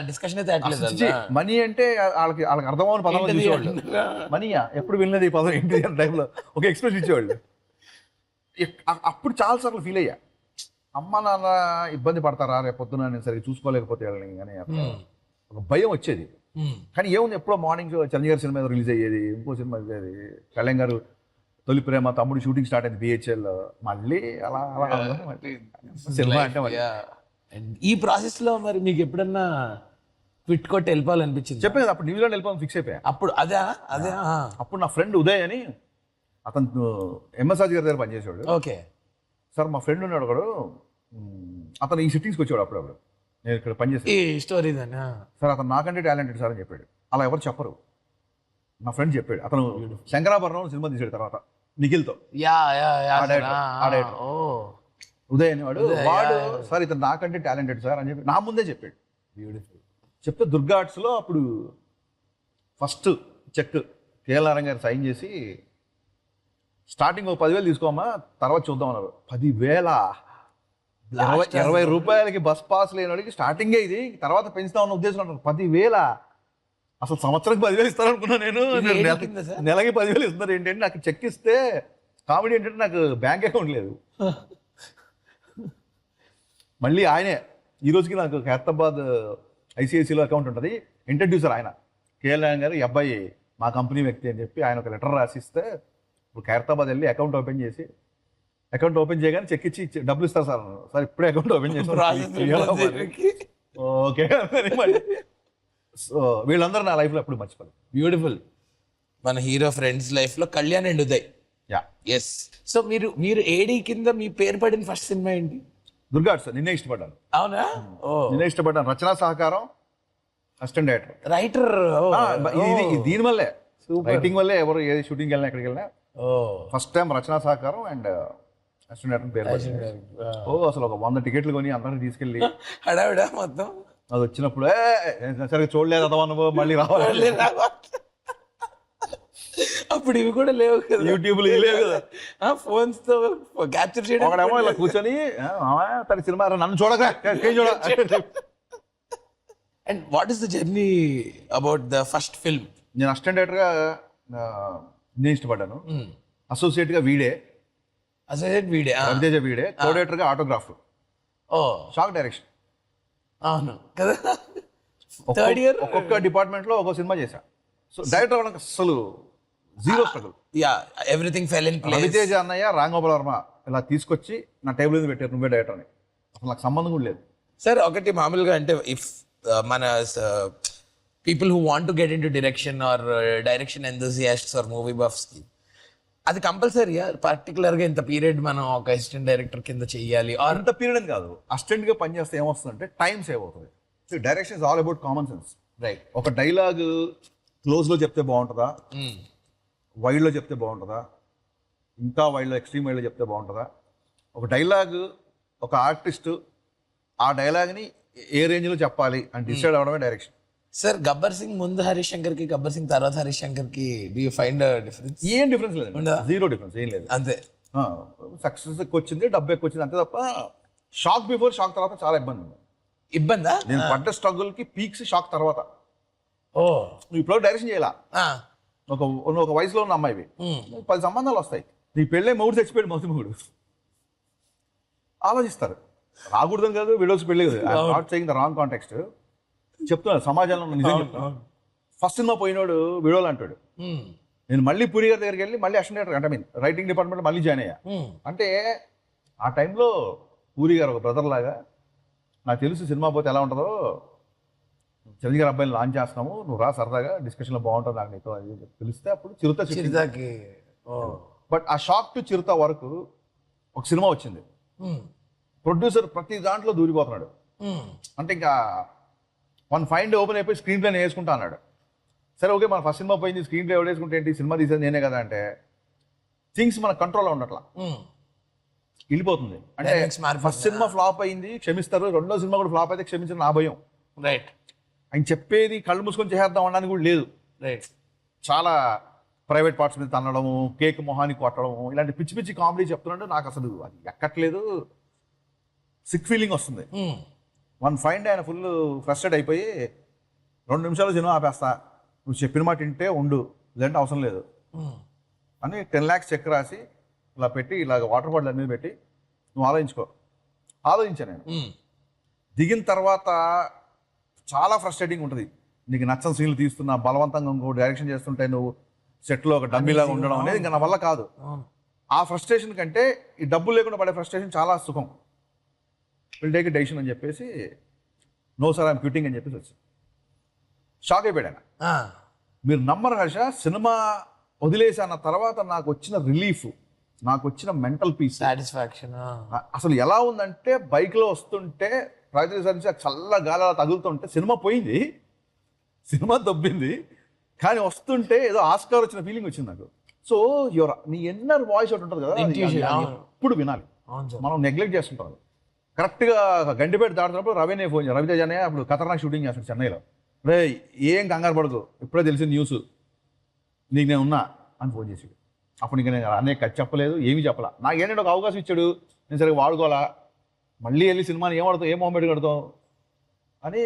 Discussion అయితే money అంటే వాళ్ళకి వాళ్ళకి అర్థమవుని పదం చూసేవాళ్ళు? మనీయా? ఎప్పుడు వినలేదు ఈ పదం ఏంటి అనే టైంలో. ఒక ఎక్స్ప్రెస్ ఇచ్చేవాళ్ళు. అప్పుడు చాలా సార్లు ఫీల్ అయ్యా. అమ్మ నాన్న ఇబ్బంది పడతారా? రేపు పొద్దున నేను సరిగ్గా చూసుకోలేకపోతే వాళ్ళని కానీ ఒక భయం వచ్చేది. కానీ ఏముంది? ఎప్పుడో మార్నింగ్ చంద్ర గారి సినిమా రిలీజ్ అయ్యేది ఇంకో సినిమా అయ్యేది. కళ్యాణ్ గారు తొలి ప్రేమ తమ్ముడు షూటింగ్ స్టార్ట్ అయింది బిహెచ్ఎల్ మళ్ళీ అలా అలా సినిమా అంటే మళ్ళీ ఈ ప్రాసెస్లో మరి మీకు ఎప్పుడన్నా క్విట్ కొట్టి వెళ్ళిపోవాలనిపించింది? చెప్పేది అప్పుడు న్యూజిలాండ్ వెళ్ళిపోయి ఫిక్స్ అయిపోయా? అప్పుడు అదే? అదే అప్పుడు నా ఫ్రెండ్ ఉదయ్ అని అతను ఎంఎస్ఆర్ గారి దగ్గర పనిచేసేవాడు. ఓకే. సార్ మా ఫ్రెండ్ ఉన్నాడు ఒకడు. అతను ఈ సిట్టింగ్స్కి వచ్చాడు అప్పుడప్పుడు. నేను ఇక్కడ పనిచేసాను ఈ స్టోరీ దాన్ని సార్ అతను నాకంటే టాలెంటెడ్ సార్ అని చెప్పాడు. అలా ఎవరు చెప్పరు. నా ఫ్రెండ్ చెప్పాడు. అతను శంకరాభరణం సినిమా తీసాడు తర్వాత నిఖిల్తో. యా యా ఉదయ్ అనేవాడు వాడు. సార్ ఇతను నాకంటే టాలెంటెడ్ సార్ అని చెప్పి నా ముందే చెప్పాడు. బ్యూటిఫుల్ చెప్తే దుర్గా ఆర్ట్స్లో అప్పుడు ఫస్ట్ చెక్ కేఎల్ఆర్ఎం గారు సైన్ చేసి స్టార్టింగ్ ఒక పదివేలు తీసుకోమా తర్వాత చూద్దాం అన్నారు. పదివేల? ఇరవై ఇరవై రూపాయలకి బస్ పాస్ లేని వాడికి స్టార్టింగే ఇది తర్వాత పెంచుతాం అన్న ఉద్దేశం అంటారు పదివేల? అసలు సంవత్సరానికి పదివేలు ఇస్తారనుకున్నా నేను? నెలకి పదివేలు ఇస్తున్నారు ఏంటంటే నాకు చెక్ ఇస్తే కామెడీ ఏంటంటే నాకు బ్యాంక్ అకౌంట్ లేదు. మళ్ళీ ఆయనే ఈ రోజుకి నాకు ఖైరతాబాద్ ఐసిఐసిలో అకౌంట్ ఉంటుంది. ఇంట్రడ్యూసర్ ఆయన. కేఎల్ఆర్ గారు ఈ అబ్బాయి మా కంపెనీ వ్యక్తి అని చెప్పి ఆయన ఒక లెటర్ రాసిస్తే ఇప్పుడు ఖైరతాబాద్ వెళ్ళి అకౌంట్ ఓపెన్ చేసి అకౌంట్ ఓపెన్ చేయగానే చెక్ ఇచ్చి డబ్బులు ఇస్తారు సార్. సార్ ఇప్పుడే అకౌంట్ ఓపెన్ చేసి ఓకే. సో వీళ్ళందరూ నా లైఫ్లో ఎప్పుడు మర్చిపోలేదు. బ్యూటిఫుల్ మన హీరో ఫ్రెండ్స్ లైఫ్లో Kalyan and Uday. Yeah. Yes so మీరు మీరు ఏడీ కింద మీ పేరు పడిన ఫస్ట్ సినిమా ఏంటి? దుర్గా సార్ నిన్నే ఇష్టపడ్డాను. అవునా? ఓ. నిన్నే ఇష్టపడ్డాను. రచనా సహకారం అసిస్టెంట్ డైరెక్టర్. రైటర్ ఇది దీని వల్లే. రైటింగ్ వల్లే ఎవరు ఏ షూటింగ్ వెళ్ళినా ఎక్కడికి వెళ్ళినా. ఓ. ఫస్ట్ టైం రచనా సహకారం అండ్ అసిస్టెంట్ డైరెక్టర్ పేరు. ఓ అసలు ఒక వంద టికెట్లు కొని అందరిని తీసుకెళ్ళి. హడావిడా మొత్తం? అది వచ్చినప్పుడు "ఏ, ఏ, సరిగ్గా చూడలేదు అదవా నువ్వు మళ్ళీ రావాలి? అప్పుడు ఇవి కూడా లేవు కదా. యూట్యూబ్లో ఇవి లేవు కదా. ఫోన్స్తో క్యాప్చర్ చేయడం ఒకడేమో ఇలా కూర్చొని "ఆ, మామా, తన సినిమా నన్ను చూడగా ఏం చూడ. And what is the journey about the first film నేను అసిస్టెంట్ డైరెక్టర్గా ఆ, నేను ఇష్టపడ్డాను. అసోసియేట్గా వీడే. అసోసియేట్ వీడే రవితేజ వీడే కోడేటర్గా ఆటోగ్రాఫ్ ఓ. షాక్ డైరెక్షన్ అవును కదా. థర్డ్ ఇయర్ ఒక్కొక్క డిపార్ట్మెంట్లో ఒక్కొక్క సినిమా చేశా. సో డైరెక్టర్ అవ్వడానికి అసలు zero struggle yeah everything fell in place Ravi Teja అన్నయ్య రామ్ గోపాల్ వర్మ ఇలా తీసుకొచ్చి నా టేబుల్ మీద పెట్టారు నువ్వే డైరెక్టర్ అని. అసలు నాకు సంబంధం కూడా లేదు. సార్ ఒకటి మామూలుగా అంటే ఇఫ్ మన people who want to get into direction or direction enthusiasts or movie బఫ్స్కి అది కంపల్సరీయా పర్టికులర్గా ఇంత పీరియడ్ మనం ఒక అసిస్టెంట్ డైరెక్టర్ కింద చెయ్యాలి ఆర్ అంత పీరియడ్ అని కాదు. అసిస్టెంట్గా పనిచేస్తే ఏమొస్తుందంటే టైం సేవ్ అవుతుంది. Direction is all about common sense right ఒక డైలాగ్ క్లోజ్లో చెప్తే బాగుంటుందా? వైడ్లో చెప్తే బాగుంటుందా? ఇంకా వైడ్లో ఎక్స్ట్రీమ్ వైడ్లో చెప్తే బాగుంటుందా? ఒక డైలాగ్ ఒక ఆర్టిస్ట్ ఆ డైలాగ్ని ఏ రేంజ్లో చెప్పాలి అని డిసైడ్ అవడమే డైరెక్షన్ సార్ గబ్బర్ సింగ్ ముందు హరీష్ శంకర్కి గబ్బర్ సింగ్ తర్వాత హరీష్ శంకర్కి డూ ఫైండ్ డిఫరెన్స్ ఏం డిఫరెన్స్ లేదు? జీరో డిఫరెన్స్ ఏం లేదు. అంతే. సక్సెస్ ఎక్కువ వచ్చింది డబ్బు ఎక్కువ వచ్చింది అంతే తప్ప షాక్ బిఫోర్ షాక్ తర్వాత చాలా ఇబ్బంది ఉంది. ఇబ్బందా? నేను పడ్డ స్ట్రగుల్కి పీక్స్ షాక్ తర్వాత. ఓ. నువ్వు ఇప్పుడు డైరెక్షన్ చేయాల? ఒక ఒక వయసులో ఉన్న అమ్మాయివి. పది సంబంధాలు వస్తాయి. నీ పెళ్ళే మూడు చచ్చిపోయాడు మొదటి మూడు. ఆలోచిస్తారు. రాకూడదని కాదు వీడియోస్ పెళ్ళి కాదు. Not saying the wrong context చెప్తున్నాను సమాజంలో నిజం ఫస్ట్ సినిమా పోయినోడు వీడియోలు అంటాడు. నేను మళ్ళీ పూరి గారి దగ్గరికి వెళ్ళి మళ్ళీ అసిస్టెంట్ అంటే మీన్ రైటింగ్ డిపార్ట్మెంట్ మళ్ళీ జాయిన్ అయ్యా. అంటే ఆ టైంలో పూరి గారు ఒక బ్రదర్ లాగా నాకు తెలుసు సినిమా పోతే ఎలా ఉంటుందో. చిరంజీవి గారి అబ్బాయిని లాంచ్ చేస్తున్నాము. నువ్వు రా సరదాగా డిస్కషన్లో బాగుంటుంది నాకు నీతో అది ఇది. తెలిస్తే అప్పుడు చిరుత చిరుత చిరుతకి బట్ ఆ షాక్ టు చిరుత వరకు ఒక సినిమా వచ్చింది. ప్రొడ్యూసర్ ప్రతి దాంట్లో దూరిపోతున్నాడు. ఉమ్, అంటే ఇంకా వన్ ఫైండ్ ఓపెన్ అయిపోయి స్క్రీన్ ప్లే వేసుకుంటా అన్నాడు. సరే ఓకే మన ఫస్ట్ సినిమా పోయింది స్క్రీన్ ప్లే ఎవరు వేసుకుంటే ఏంటి సినిమా తీసేది నేనే కదా అంటే థింగ్స్ మన కంట్రోల్లో ఉండట్లా ఉమ్. వెళ్ళిపోతుంది. అంటే. ఫస్ట్ సినిమా ఫ్లాప్ అయింది క్షమిస్తారు. రెండో సినిమా కూడా ఫ్లాప్ అయితే క్షమించిన నా భయం. రైట్ ఆయన చెప్పేది కళ్ళు మూసుకొని చేసేద్దాం అనడానికి కూడా లేదు. చాలా ప్రైవేట్ పార్ట్స్ మీద తన్నడము కేక్ మొహాన్ని కొట్టడము ఇలాంటి పిచ్చి పిచ్చి కామెడీ చెప్తున్నాడు నాకు అసలు అది ఎక్కట్లేదు. సిక్ ఫీలింగ్ వస్తుంది. వన్ ఫైన్ డే ఆయన ఫుల్ ఫ్రస్ట్రేట్ అయిపోయి రెండు నిమిషాలు సినిమా ఆపేస్తా. నువ్వు చెప్పిన మాట వింటే ఉండు. లేదంటే అవసరం లేదు. అని టెన్ ల్యాక్స్ చెక్ రాసి ఇలా పెట్టి ఇలాగ వాటర్ బాటిల్ అనేది పెట్టి నువ్వు ఆలోచించుకో. ఆలోచించాను నేను. దిగిన తర్వాత చాలా ఫ్రస్ట్రేటింగ్ ఉంటుంది. నీకు నచ్చని సీన్లు తీస్తున్నా బలవంతంగా ఇంకో డైరెక్షన్ చేస్తుంటే నువ్వు సెట్లో ఒక డమ్మీలాగా ఉండడం అనేది ఇంకా నా వల్ల కాదు. ఆ ఫ్రస్ట్రేషన్ కంటే ఈ డబ్బులు లేకుండా పడే ఫ్రస్ట్రేషన్ చాలా సుఖం. విల్ టేక్ డెసిషన్ అని చెప్పేసి నో సార్ ఐమ్ క్విట్టింగ్ అని చెప్పేసి వచ్చి షాక్ అయిపోయాడు ఆయన. మీరు నమ్మరు హర్ష సినిమా వదిలేసి అన్న తర్వాత నాకు వచ్చిన రిలీఫ్ నాకు వచ్చిన మెంటల్ పీస్ సాటిస్ఫాక్షన్ అసలు ఎలా ఉందంటే బైక్లో వస్తుంటే సరించి ఆ చల్ల గాలి అలా తగులుతుంటే సినిమా పోయింది. సినిమా దొబ్బింది. కానీ వస్తుంటే ఏదో ఆస్కార్ వచ్చిన ఫీలింగ్ వచ్చింది నాకు. సో యువర్ నీ ఎన్నర్ వాయిస్ ఒకటి ఉంటుంది కదా. ఎప్పుడు వినాలి. మనం నెగ్లెక్ట్ చేస్తుంటాం. కరెక్ట్గా గండిపేట దాటుతున్నప్పుడు రవినే ఫోన్ చేయాలి. రవితేజ అనే అప్పుడు ఖతర్నాక్ షూటింగ్ చేస్తాడు చెన్నైలో. రే ఏం కంగారు పడకు. ఇప్పుడే తెలిసిన న్యూస్ నీకు నేను ఉన్నా అని ఫోన్ చేసి అప్పుడు ఇంకా నేను అనేక చెప్పలేదు ఏమీ చెప్పలా. నాకు ఏంటంటే ఒక అవకాశం ఇచ్చాడు. నేను సరిగ్గా వాడుకోవాలా? మళ్ళీ వెళ్ళి సినిమాని ఏం ఆడతావు? ఏం మొహమ్మడి కడతావు అని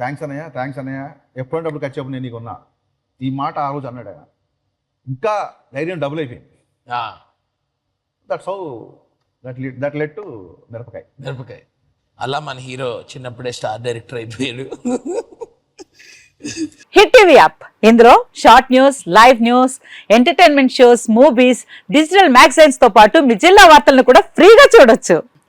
థ్యాంక్స్ అన్నయ్య థ్యాంక్స్ అన్నయ్య. ఎప్పుడంటే అప్పుడు కట్ చెప్పు నేను నీకు ఉన్నా ఈ మాట ఆ రోజు అన్నాడు ఆయన. ఇంకా ధైర్యం డబుల్ అయిపోయింది. That's how that that led to Mirapakaya. Mirapakaya. అలా మన హీరో చిన్నప్పుడే స్టార్ డైరెక్టర్ అయిపోయాడు. Hit TV app. ఇందులో short news live news entertainment shows movies digital మ్యాగజైన్స్తో పాటు మీ జిల్లా వార్తలను కూడా ఫ్రీగా చూడొచ్చు.